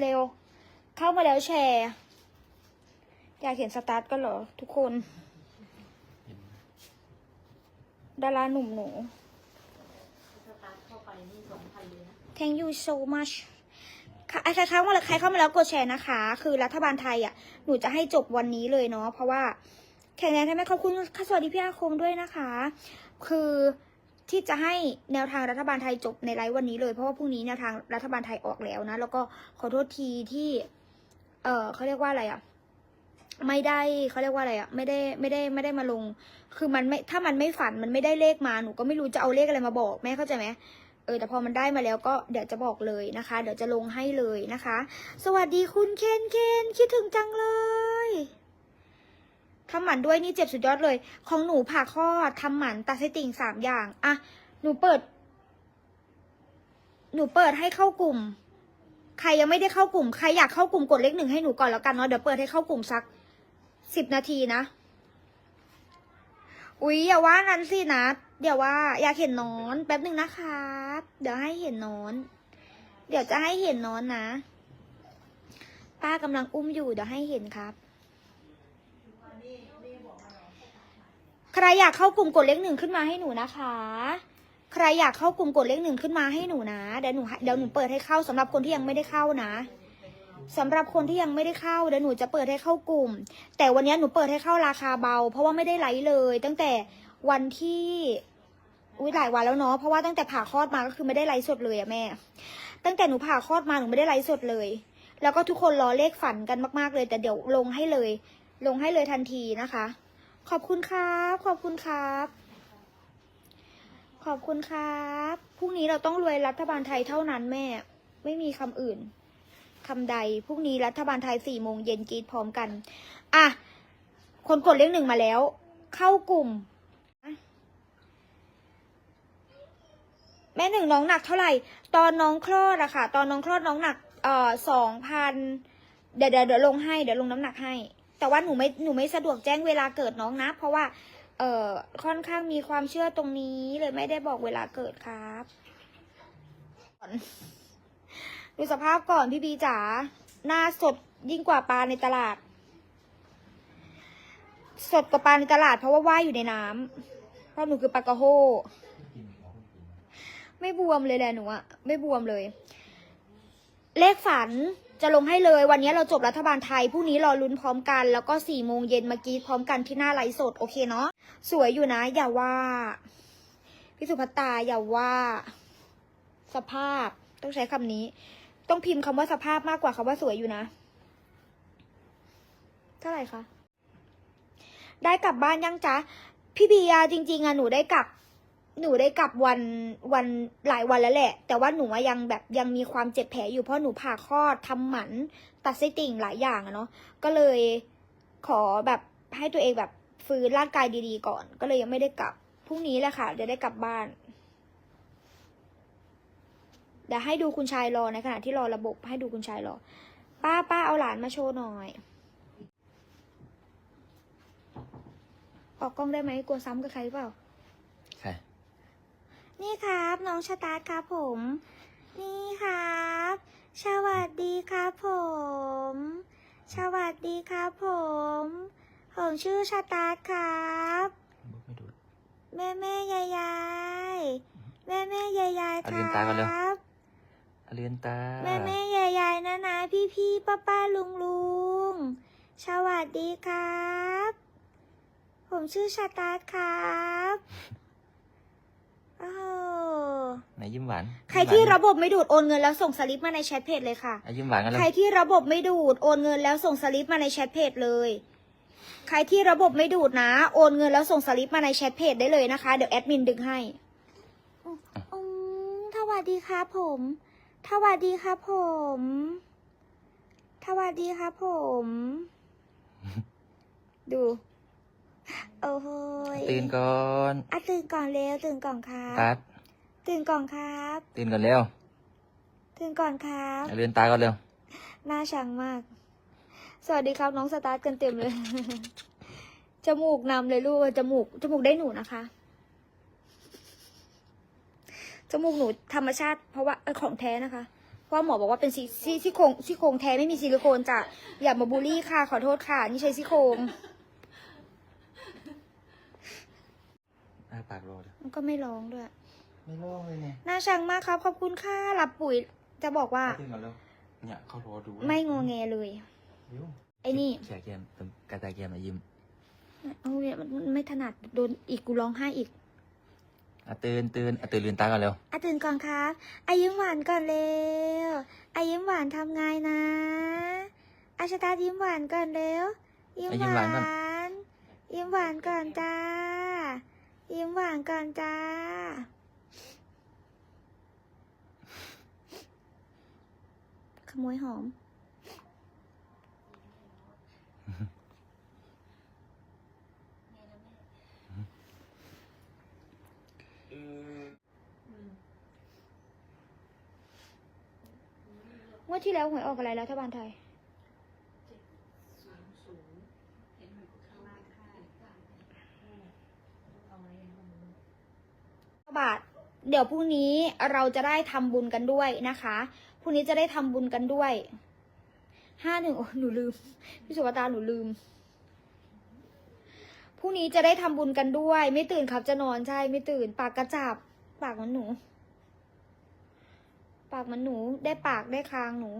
เร็ว เข้ามาแล้วแชร์ อยากเห็นสตาร์ทก็เหรอ ทุกคน ดาราหนุ่มหนู Thank you so much ค่ะใครเข้ามาแล้วใครเข้ามาแล้วกดแชร์นะคะ คือรัฐบาลไทยอะ หนูจะให้จบวันนี้เลยเนาะ เพราะว่าแข็งแรงใช่ไหมขอบคุณค่ะสวัสดีพี่อาคมด้วยนะคะ คือ ที่จะให้แนวทางรัฐบาลไทยจบในไลฟ์วันนี้เลย เพราะว่าพรุ่งนี้แนวทางรัฐบาลไทยออกแล้วนะ แล้วก็ขอโทษทีที่ เออเขาเรียกว่าอะไรอะไม่ได้เขาเรียกว่าอะไรอะไม่ได้ไม่ได้ไม่ได้มาลง คือมันไม่ถ้ามันไม่ฝันมันไม่ได้เลขมาหนูก็ไม่รู้จะเอาเลขอะไรมาบอกแม่เข้าใจไหมเออแต่พอมันได้มาแล้วก็เดี๋ยวจะบอกเลยนะคะ เดี๋ยวจะลงให้เลยนะคะ สวัสดีคุณเคนเคนคิดถึงจังเลย ทำหมันด้วยนี่เจ็บสุดยอดเลย ของหนูผ่าคลอดทำหมันตัดไส้ติ่งสามอย่างอะหนูเปิด หนูเปิดให้เข้ากลุ่ม ใครยังไม่ได้เข้ากลุ่ม ใครอยากเข้ากลุ่มกดเลขหนึ่งให้หนูก่อนแล้วกันเนาะเดี๋ยวเปิดให้เข้ากลุ่มสักสิบนาทีนะ อุ๊ยอย่าว่านั้นสินะเดี๋ยวว่าอยากเห็นนอน แป๊บหนึ่งนะครับ เดี๋ยวให้เห็นนอน เดี๋ยวจะให้เห็นนอนนะ ป้ากำลังอุ้มอยู่เดี๋ยวให้เห็นครับ ใค รอยากเข้ากลุ่มกดเลขหนึ่งขึ้นมาให้หนูนะคะ ใครอยากเข้ากลุ่มกดเลขหนึ่งขึ้นมาให้หนูนะเดี๋ยวหนูเดี๋ยวหนูเปิดให้เข้าสำหรับคนที่ยังไม่ได้เข้านะสำหรับคนที่ยังไม่ได้เข้าเดี๋ยวหนูจะเปิดให้เข้ากลุ่ม แต่วันนี้หนูเปิดให้เข้าราคาเบา เพราะว่าไม่ได้ไลฟ์เลย ตั้งแต่วันที่อุ้ยหลายวันแล้วเนาะเพราะว่าตั้งแต่ผ่าคลอดมาก็คือไม่ได้ไลฟ์สดเลยอะแม่ ตั้งแต่หนูผ่าคลอดมาหนูไม่ได้ไลฟ์สดเลย แล้วก็ทุกคนรอเลขฝันกันมาก ๆเลย แต่เดี๋ยวลงให้เลย ลงให้เลยทันทีนะคะ ขอบคุณครับ ขอบคุณครับ ขอบคุณครับ พรุ่งนี้เราต้องรวยรัฐบาลไทยเท่านั้นแม่ ไม่มีคำอื่นคำใด พรุ่งนี้รัฐบาลไทยสี่โมงเย็นกรีดพร้อมกัน อะ คนกดเลขหนึ่งมาแล้ว เข้ากลุ่ม แม่หนึ่งน้องหนักเท่าไหร่ ตอนน้องคลอดอะค่ะ ตอนน้องคลอดน้องหนัก เอ่อสองพันเดี๋ยวเดี๋ยวเดี๋ยวลงให้ เดี๋ยวลงน้ำหนักให้ แต่ว่าหนูไม่หนูไม่สะดวกแจ้งเวลาเกิดน้องนะ เพราะว่า เอ่อค่อนข้างมีความเชื่อตรงนี้เลยไม่ได้บอกเวลาเกิดครับดูสภาพก่อนพี่บีจ๋าหน้าสดยิ่งกว่าปลาในตลาด สดกว่าปลาในตลาด เพราะว่าว่ายอยู่ในน้ำเพราะหนูคือปลากระโฮไม่บวมเลยแหละหนูอะไม่บวมเลย เลขฝัน จะลงให้เลยวันนี้เราจบรัฐบาลไทยพรุ่งนี้รอลุ้นพร้อมกัน แล้วก็สี่โมงเย็นเมากรีดพร้อมกันที่หน้าไลฟ์สดโอเคเนาะสวยอยู่นะ อย่าว่าพี่สุภัตาอย่าว่า สภาพต้องใช้คำนี้ ต้องพิมพ์คำว่าสภาพมากกว่าคำว่าสวยอยู่นะเท่าไหร่คะได้กลับบ้านยังจ๊ะพี่เบียร์จริง ๆอะหนูได้กลับ หนูได้กลับวันวันหลายวันแล้วแหละ แต่ว่าหนูอะยังแบบยังมีความเจ็บแผลอยู่เพราะหนูผ่าคลอดทำหมันตัดไส้ติ่งหลายอย่างอะเนาะก็เลยขอแบบให้ตัวเองแบบฟื้นร่างกายดีๆก่อน ก็เลยยังไม่ได้กลับพรุ่งนี้แหละค่ะจะได้กลับบ้านเดี๋ยวให้ดูคุณชายรอในขณะที่รอระบบให้ดูคุณชายรอ ป้าป้าเอาหลานมาโชว์หน่อย ออกกล้องได้ไหมกลัวซ้ำกับใครเปล่า นี่ครับ น้องชะตาร์ทครับผม นี่ครับ สวัสดีครับผม สวัสดีครับผม ผมชื่อชะตาร์ทครับบุ๊กไม่ดูแม่แม่ยายยายแม่แม่ยายยายคเอาลืรัมตาก่อนเร็วบเอาเลือนตาแม่แม่ยายยายนะนะพี่พี่ป้าป้าลุงลุงสวัสดีครับ ผมชื่อชาตาร์ทครับ โอ้โหไหนยิ้มหวานใครที่ยิ้มหวานระบบไม่ดูดโอนเงินแล้วส่งสลิปมาในแชทเพจเลยค่ะ อะยิ้มหวานกันเลใครยที่ระบบไม่ดูดโอนเงินแล้วส่งสลิปมาในแชทเพจเลย ใครที่ระบบไม่ดูดนะ โอนเงินแล้วส่งสลิปมาในแชทเพจได้เลยนะคะ เดี๋ยวแอดมินดึงให้อืมสวัสดีครับผมสวัสดีครับผมสวัสดีครับผม ดู โอ้โหยตื่นก่อนอะตื่นก่อนเร็วตื่นก่อนครัตับดตื่นก่อนครับ ตื่นก่อนเร็วตื่นก่อนครับเอาเลือนตาก่อนเร็วน่าชังมาก สวัสดีครับน้องสตาร์ทกันเต็มเลย จมูกนำเลยลูกจมูกจมูกได้หนูนะคะ จมูกหนูธรรมชาติเพราะว่าเออของแท้นะคะ เพราะว่าหมอบอกว่าเป็นซี่ซี่ซี่โครงซี่โครงแท้ไม่มีซิลิโคนจ้ะอย่ามาบูลลี่ค่ะ ขอโทษค่ะ นี่ใช้ซี่โครง อ้าปากรอเลยมันก็ไม่ร้องด้วย ไม่ร้องเลยเนี่ยน่าชังมากครับ ขอบคุณค่ะหลับปุ๋ยจะบอกว่าตื่นก่อนเร็วเนี่ยเขารอดูไม่งอแงเลย เร็วไอ้นี่เขียเกมเติมกระต่ายเกมมายิ้มโอ้ยมันมันไม่ถนัดโดนอีกกูร้องไห้อีกอะตื่นตื่นอะตื่นลืมตาก่อนเร็วอะตื่นก่อนครับอายิ้มหวานก่อนเร็วอายิ้มหวานทำไงนะอาชะตายิ้มหวานก่อนเร็วยิ้มอะหยิ้มหวาวานก่อนนยิ้มหวานก่อนจ้า ยิ้มหวานก่อนจ้า ขโมยหอม งวดที่แล้วหวยออกอะไรแล้วรัฐบาลไทย บาท เดี๋ยวพรุ่งนี้เราจะได้ทำบุญกันด้วยนะคะพรุ่งนี้จะได้ทำบุญกันด้วยห้าหนึ่งโอ้หนูลืมพี่สุวตาหนูลืมพรุ่งนี้จะได้ทำบุญกันด้วย ไม่ตื่นครับจะนอนใช่ไม่ตื่น ปากกระจับ ปากมันหนู ปากมันหนูได้ปากได้คางหนู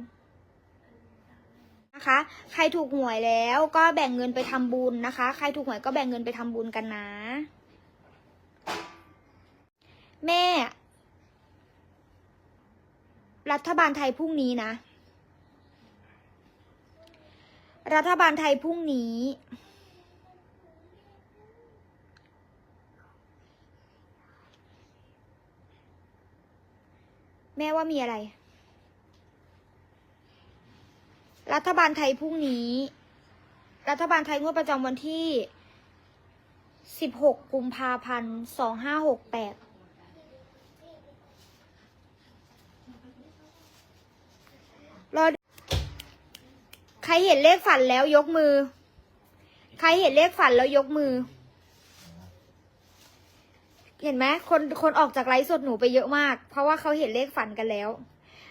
นะคะ ใครถูกหวยแล้วก็แบ่งเงินไปทำบุญนะคะ ใครถูกหวยก็แบ่งเงินไปทำบุญกันนะ แม่ รัฐบาลไทยพรุ่งนี้นะ รัฐบาลไทยพรุ่งนี้ แม่ว่ามีอะไร รัฐบาลไทยพรุ่งนี้ รัฐบาลไทยงวดประจำวันที่16กุมภาพันธ์2568รอ ใค รเห็นเลขฝันแล้วยกมือ ใครเห็นเลขฝันแล้วยกมือ เห็นไหมคนคนออกจากไลฟ์สดหนูไปเยอะมาก เพราะว่าเขาเห็นเลขฝันกันแล้ว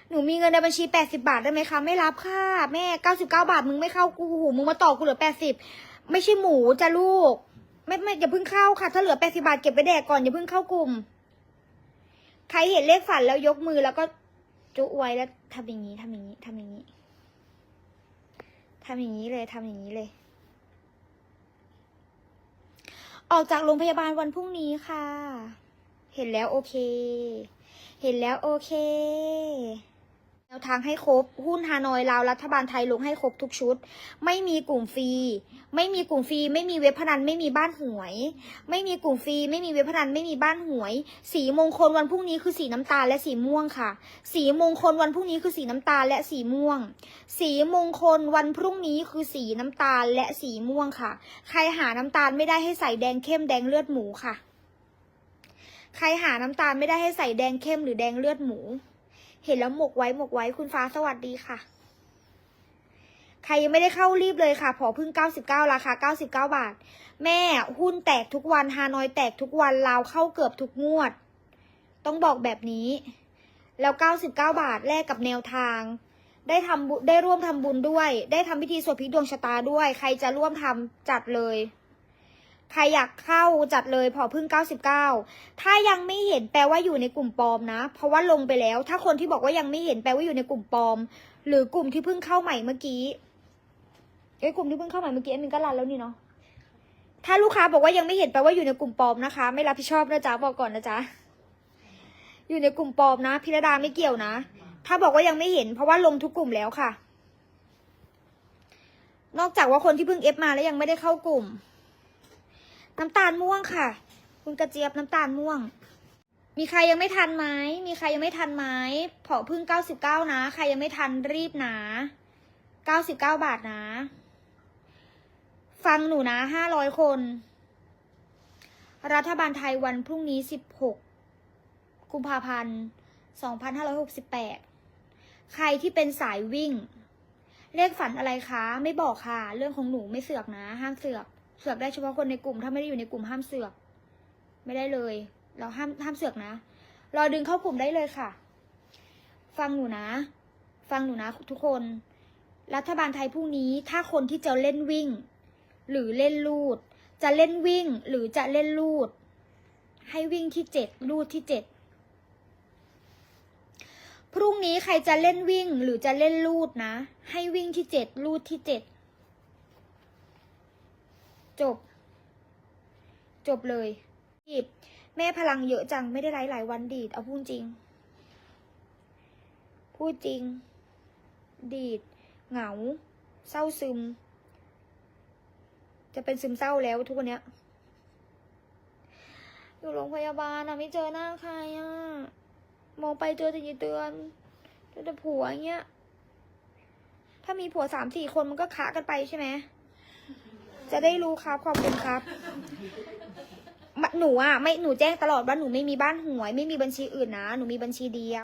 หนูมีเงินในบัญชีแปดสิบาทได้ไหมคะ ไม่รับค่ะ แม่เก้าสิบเก้าบาทมึงไม่เข้ากูหูมึงมาต่อกูเหลือแปดสิบไม่ใช่หมูจ้ะลูก ไม่ไม่อย่าเพิ่งเข้าค่ะ ถ้าเหลือแปดสิบาทเก็บไปแดกก่อนอย่าเพิ่งเข้ากลุ่ม ใครเห็นเลขฝันแล้วยกมือแล้วก็จุไว้แล้วทำอย่างนี้ทำอย่างนี้ทำอย่างนี้ ทำอย่างนี้เลยทำอย่างนี้เลย ออกจากโรงพยาบาลวันพรุ่งนี้ค่ะ เห็นแล้วโอเค เห็นแล้วโอเค แนวทางให้ครบ หุ้นฮานอยลาวรัฐบาลไทยลงให้ครบทุกชุด ไม่มีกลุ่มฟรี ไม่มีกลุ่มฟรี ไม่มีเว็บพนัน ไม่มีบ้านหวย ไม่มีกลุ่มฟรี ไม่มีเว็บพนัน ไม่มีบ้านหวย สีมงคลวันพรุ่งนี้คือสีน้ำตาลและสีม่วงค่ะ สีมงคลวันพรุ่งนี้คือสีน้ำตาลและสีม่วง สีมงคลวันพรุ่งนี้คือสีน้ำตาลและสีม่วงค่ะ ใครหาน้ำตาลไม่ได้ให้ใส่แดงเข้มแดงเลือดหมูค่ะ ใครหาน้ำตาลไม่ได้ให้ใส่แดงเข้มหรือแดงเลือดหมู เห็นแล้วหมกไว้หมกไว้คุณฟ้าสวัสดีค่ะ ใครยังไม่ได้เข้ารีบเลยค่ะ พอพึ่ง 99 ราคา 99 บาท แม่หุ้นแตกทุกวันฮานอยแตกทุกวันลาวเข้าเกือบทุกงวด ต้องบอกแบบนี้ แล้ว 99 บาทแลกกับแนวทาง ได้ทำได้ร่วมทำบุญด้วย ได้ทำพิธีสวดพลิกดวงชะตาด้วย ใครจะร่วมทำจัดเลย ใครอยากเข้าจัดเลยพอพึ่ง 99 ถ้ายังไม่เห็นแปลว่าอยู่ในกลุ่มปลอมนะ เพราะว่าลงไปแล้ว ถ้าคนที่บอกว่ายังไม่เห็นแปลว่าอยู่ในกลุ่มปลอม หรือกลุ่มที่เพิ่งเข้าใหม่เมื่อกี้เอ้กลุ่มที่เพิ่งเข้าใหม่เมื่อกี้อันนี้ก็รันแล้วนี่เนาะถ้าลูกค้าบอกว่ายังไม่เห็นแปลว่าอยู่ในกลุ่มปลอมนะคะ ไม่รับผิดชอบนะจ๊ะบอกก่อนนะจ๊ะอยู่ในกลุ่มปลอมนะพิรดาไม่เกี่ยวนะ ถ้าบอกว่ายังไม่เห็น เพราะว่าลงทุกกลุ่มแล้วค่ะ นอกจากว่าคนที่เพิ่งเอฟมาแล้วยังไม่ได้เข้ากลุ่ม น้ำตาลม่วงค่ะ คุณกระเจี๊ยบน้ำตาลม่วง มีใครยังไม่ทันไหมมีใครยังไม่ทันไหมเผาพึ่งเก้าสิบเก้านะ ใครยังไม่ทันรีบนะเก้าสิบเก้าบาทนะ ฟังหนูนะห้าร้อยคน รัฐบาลไทยวันพรุ่งนี้สิบหกกุมภาพันธ์สองพันห้าร้อยหกสิบแปดใครที่เป็นสายวิ่ง เลขฝันอะไรคะ ไม่บอกค่ะ เรื่องของหนูไม่เสือกนะ ห้ามเสือก เสือกได้เฉพาะคนในกลุ่ม ถ้าไม่ได้อยู่ในกลุ่มห้ามเสือก ไม่ได้เลย เราห้ามห้ามเสือกนะรอดึงเข้ากลุ่มได้เลยค่ะ ฟังหนูนะ ฟังหนูนะทุกคน รัฐบาลไทยพรุ่งนี้ถ้าคนที่จะเล่นวิ่ง หรือเล่นลูด จะเล่นวิ่งหรือจะเล่นลูด ให้วิ่งที่เจ็ดลูดที่เจ็ดพรุ่งนี้ใครจะเล่นวิ่งหรือจะเล่นลูดนะ ให้วิ่งที่เจ็ดลูดที่เจ็ด จบ จบเลยดีดแม่พลังเยอะจังไม่ได้ไลฟ์หลายวันดีด เอาพูดจริง พูดจริง ดีด เหงา เศร้าซึม จะเป็นซึมเศร้าแล้วทุกวันเนี้ย อยู่โรงพยาบาลอะไม่เจอหน้าใครอะมองไปเจอแต่ยีเตือนเจอแต่ผัวอย่างเงี้ย ถ้ามีผัวสามสี่คนมันก็คะกันไปใช่ไหม จะได้รู้ครับขอบคุณครับหนูอะไม่หนูแจ้งตลอดว่าหนูไม่มีบ้านหวย ไม่มีบัญชีอื่นนะ หนูมีบัญชีเดียว